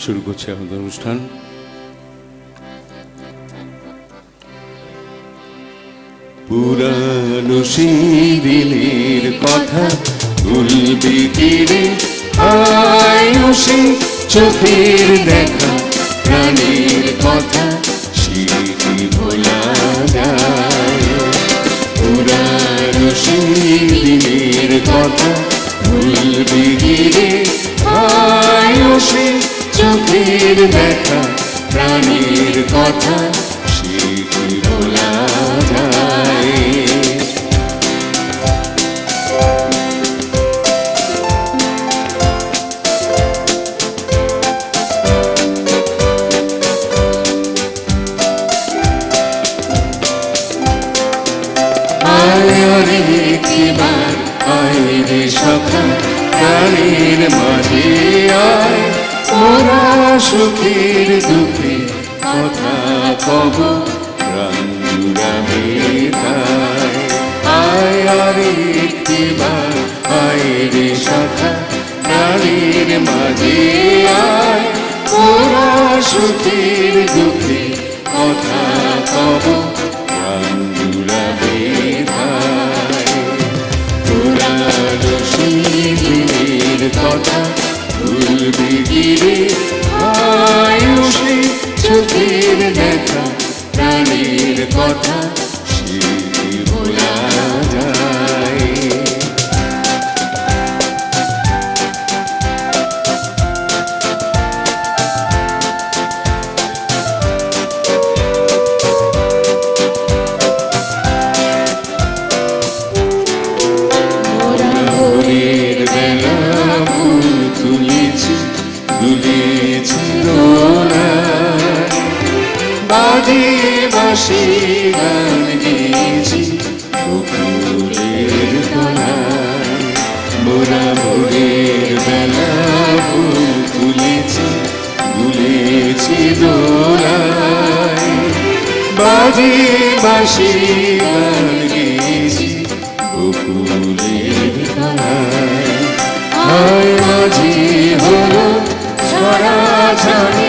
শুরু করছি আমাদের অনুষ্ঠান। পুরানো দিনের কথা ভুলবি তীরে আয়ুষে চোখের দেখা। আয় রে একবার আয় রে সখা প্রাণের মাঝে আয় ওরা সুখের দুঃখে কথা কব তাই আয় রে একবার আয় রে সখা প্রাণের মাঝে আয় ওরা সুখের দুঃখে কথা কব বকুলের তলায় মোরা ভোরের বেলা ফুল তুলেছি দুলেছি দোলায় বাজে বাসি গান ছাড়ি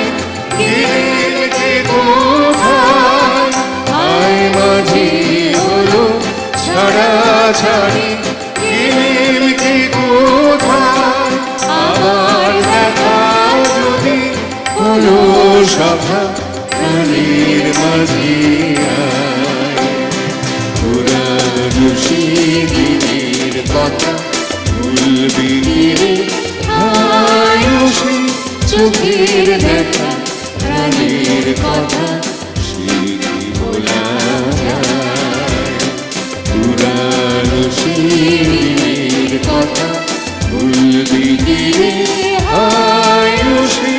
ছাড়ি গিরেছে কোথায়? আবার দেখা যদি হলো সভা প্রাণের মাঝে পুরানো শিবিরের কথা ভুলবি রে আয়ুষে চোখের দেখা প্রাণের কথা ভোলা যায় পুরানো কথা। ভুলবি রে আয়ুষে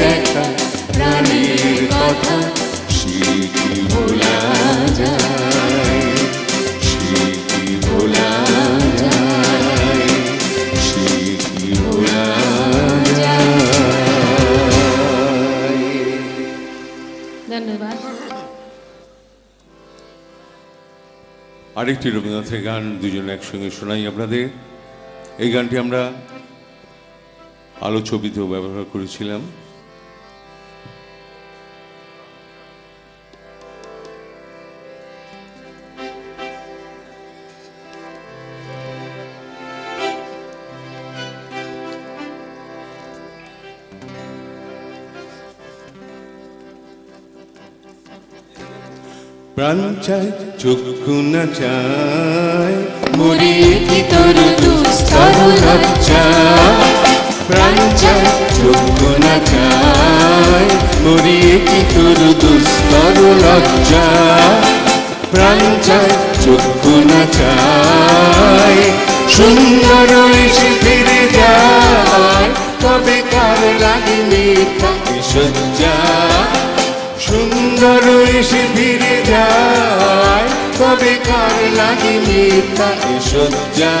দেখা প্রাণের কথা। আরেকটি রবীন্দ্রনাথের গান দুজন একসঙ্গে শোনাই আপনাদের। এই গানটি আমরা আলো ছবিতেও ব্যবহার করেছিলাম। প্রাণ চাই চক্ষু না চায়। মরি কি তোর দুস্তর লজ্জা? প্রাণ চাই চক্ষু না চায়। মরি কি তোর দুস্তর লজ্জা? প্রাণ চাই চক্ষু না চায়। সুন্দর এসে ফিরে যায় তবে কার লাগে মিথ্যা কি সজ্জা এসে ফিরে যায়, তবে কার লাগে মিথ্যা সজ্জা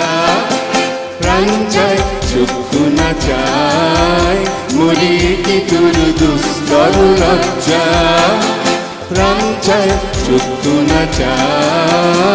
প্রাণ চায়, চক্ষু না চায় মরি কি তোর দুস্তর লজ্জা? প্রাণ চায়, চক্ষু না চায়।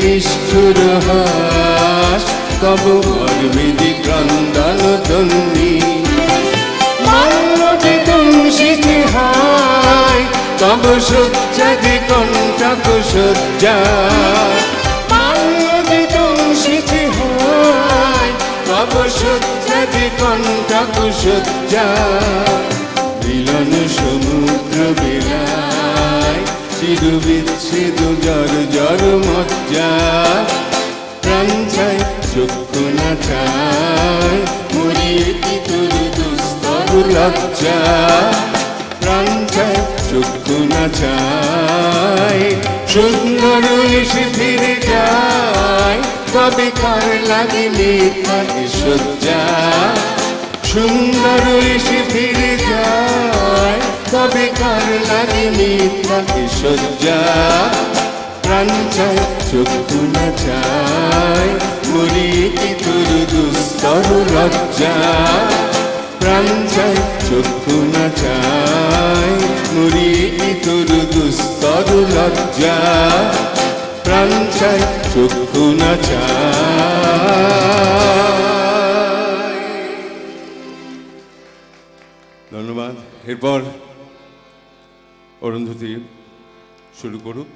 নিষ্ঠুর হাস তব কর্মিদি ক্রন্দন তন্দী তব সজ্জাতে কণ্ঠক সজ্জা মাল্যতে তুলসীতে হায় তব সজ্জাতে কণ্ঠক সজ্জা মিলন জর জর মজ্জা, প্রাণ চাই, চক্ষু না চাই মরিয়ে দুস্তর, লজ্জা, প্রাণ চক্ষু না চাই। সুন্দর ফিরে যায়। তবে কার লাগে মিথ্যাকে সজ্জা সুন্দর এসে ফিরে যায়। তবে কার লাগে মিথ্যাকে সজ্জা প্রাণ চাই চক্ষু না চাই। মরি কি তোর দুস্তর লজ্জা? প্রাণ চাই চক্ষু না চাই। মরি কি দুস্তর লজ্জা প্রাণ চাই চক্ষু না ধন্যবাদ। এরপর অরুন্ধতি শুরু করুক।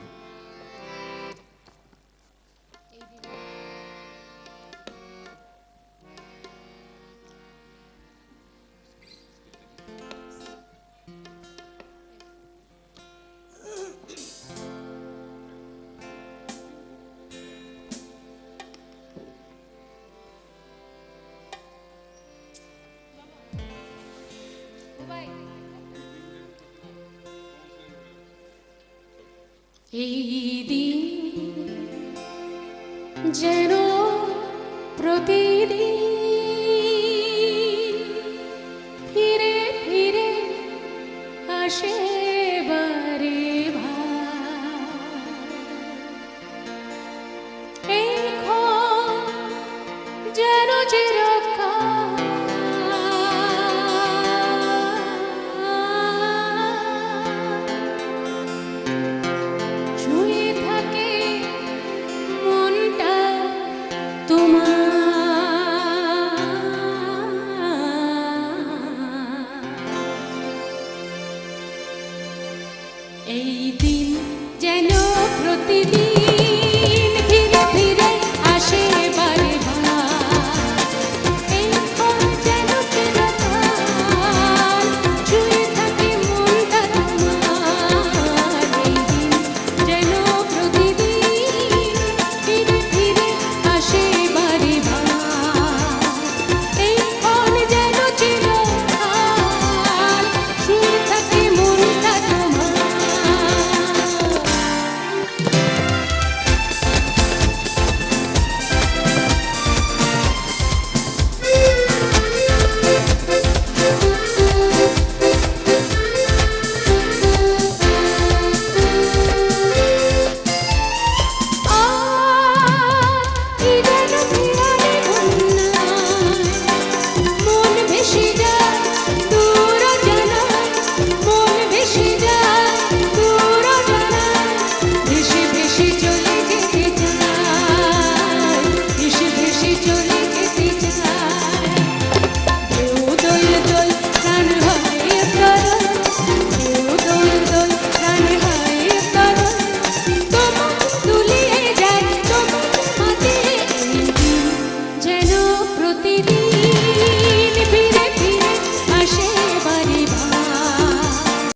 এই দিন যেন প্রতিদিন এই দিন যেন প্রতিদিন